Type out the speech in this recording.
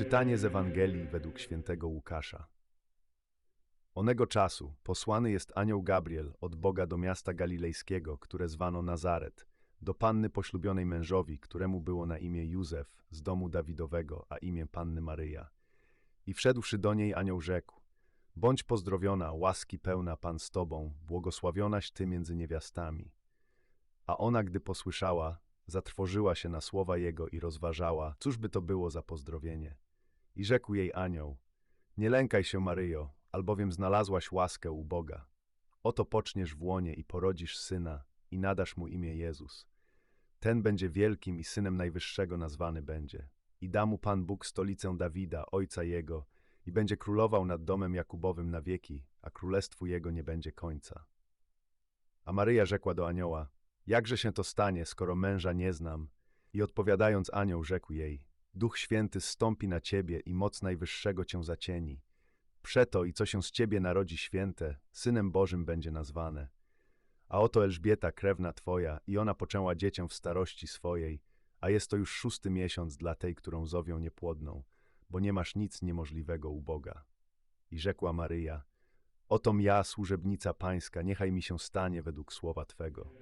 Czytanie z Ewangelii według świętego Łukasza. Onego czasu posłany jest anioł Gabriel od Boga do miasta galilejskiego, które zwano Nazaret, do panny poślubionej mężowi, któremu było na imię Józef z domu Dawidowego, a imię panny Maryja. I wszedłszy do niej anioł rzekł, bądź pozdrowiona, łaski pełna Pan z tobą, błogosławionaś ty między niewiastami. A ona, gdy posłyszała, zatrwożyła się na słowa jego i rozważała, cóż by to było za pozdrowienie. I rzekł jej anioł, nie lękaj się, Maryjo, albowiem znalazłaś łaskę u Boga. Oto poczniesz w łonie i porodzisz syna i nadasz mu imię Jezus. Ten będzie wielkim i synem Najwyższego nazwany będzie. I da mu Pan Bóg stolicę Dawida, ojca jego, i będzie królował nad domem Jakubowym na wieki, a królestwu jego nie będzie końca. A Maryja rzekła do anioła, jakże się to stanie, skoro męża nie znam? I odpowiadając anioł rzekł jej, Duch Święty zstąpi na ciebie i moc Najwyższego cię zacieni. Przeto i co się z ciebie narodzi święte, Synem Bożym będzie nazwane. A oto Elżbieta, krewna twoja, i ona poczęła dziecię w starości swojej, a jest to już szósty miesiąc dla tej, którą zowią niepłodną, bo nie masz nic niemożliwego u Boga. I rzekła Maryja, otom ja, służebnica pańska, niechaj mi się stanie według słowa Twego.